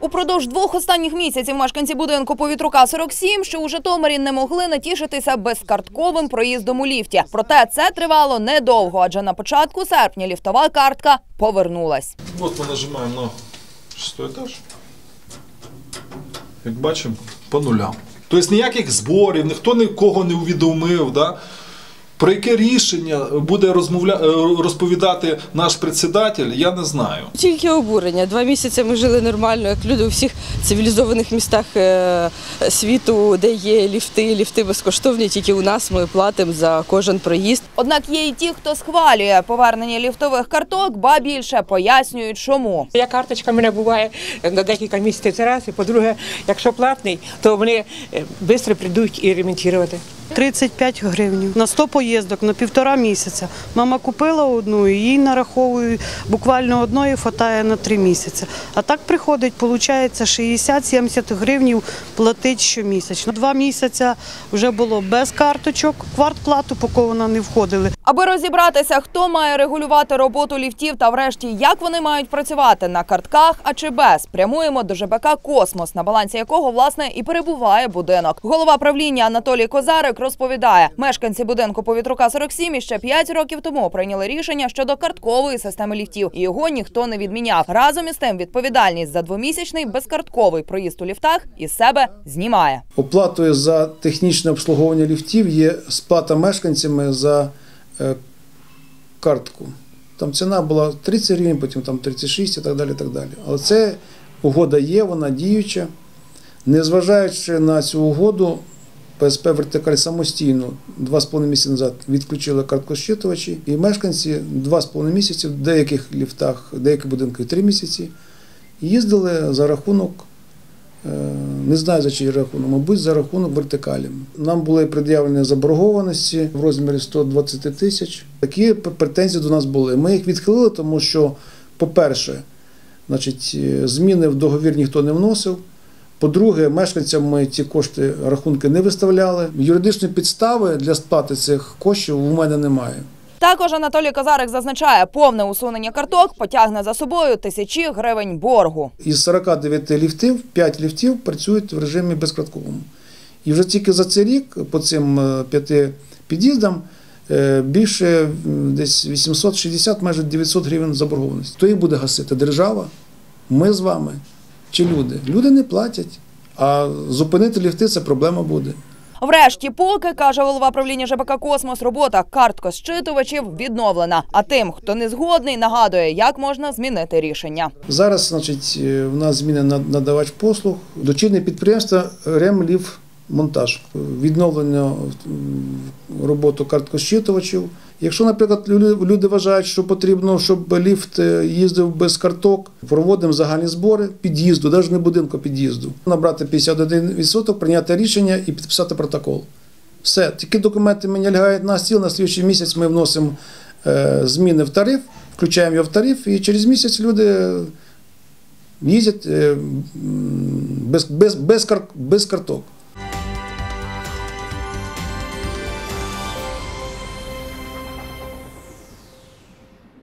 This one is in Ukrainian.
Упродовж двох останніх місяців мешканці будинку повітрука 47, що у Житомирі не могли натішитися безкартковим проїздом у ліфті. Проте це тривало недовго, адже на початку серпня ліфтова картка повернулась. От ми нажимаємо на шостий етаж. Як бачимо, по нулям. Тобто ніяких зборів, ніхто нікого не увідомив. Да? Про яке рішення буде розмовля... е, розповідати наш председатель, я не знаю. Тільки обурення. Два місяці ми жили нормально, як люди у всіх цивілізованих містах е, світу, де є ліфти, ліфти безкоштовні. Тільки у нас ми платимо за кожен проїзд. Однак є і ті, хто схвалює повернення ліфтових карток, ба більше пояснюють, чому. Я карточка в мене буває на декілька місяців це раз. І по-друге, якщо платний, то вони швидко прийдуть і ремонтувати. 35 гривень на 100 поїздок на півтора місяця. Мама купила одну, і їй нараховують буквально одної хватає на три місяці. А так приходить, виходить, 60-70 гривень платить щомісячно. Два місяці вже було без карточок, квартплату, поки вона не входили. Аби розібратися, хто має регулювати роботу ліфтів та врешті як вони мають працювати на картках, а чи без, прямуємо до ЖБК Космос, на балансі якого власне і перебуває будинок. Голова правління Анатолій Козарик розповідає, мешканці будинку повітрука 47 іще 5 років тому прийняли рішення щодо карткової системи ліфтів, і його ніхто не відміняв. Разом із тим відповідальність за двомісячний безкартковий проїзд у ліфтах із себе знімає. Оплатою за технічне обслуговування ліфтів є сплата мешканцями за е, картку. Там ціна була 30 гривень, потім там 36 і так далі. так далі. Але це угода є, вона діюча. Незважаючи на цю угоду, ПСП Вертикаль самостійно 2,5 місяці назад відключили карткосчитувачі, і мешканці 2,5 місяці в деяких ліфтах, в деяких будинках 3 місяці їздили за рахунок Е, Не знаю за чий рахунок, мабуть, за рахунок вертикалі. Нам були пред'явлені заборгованості в розмірі 120 тисяч. Такі претензії до нас були. Ми їх відхилили, тому що, по-перше, значить, е, зміни в договір ніхто не вносив. По-друге, мешканцям ми ці кошти рахунки не виставляли. Юридичної підстави для сплати цих коштів у мене немає. Також Анатолій Козарик зазначає, повне усунення карток потягне за собою тисячі гривень боргу. Із 49 ліфтів, 5 ліфтів працюють в режимі безкратковому. І вже тільки за цей рік по цим е, п'яти під'їздам е, більше десь 860, майже 900 гривень заборгованості. Хто їх буде гасити? Держава? Ми з вами чи люди? Люди не платять, а зупинити ліфти це проблема буде. Врешті, поки каже голова правління ЖБК Космос, робота карткосчитувачів відновлена. А тим, хто не згодний, нагадує, як можна змінити рішення. Зараз, значить, е, в нас зміни на надавач послуг. Дочірне підприємство Ремлівмонтаж. Відновлення м, роботи карткосчитувачів. Якщо, наприклад, люди вважають, що потрібно, щоб ліфт е, їздив без карток, проводимо загальні збори під'їзду, навіть не будинку під'їзду. Набрати 51%, прийняти рішення і підписати протокол. Все, такі документи мені лягають на стіл. На слідчий місяць ми вносимо е, зміни в тариф, включаємо його в тариф, і через місяць люди їздять е, без, без, без, без карток.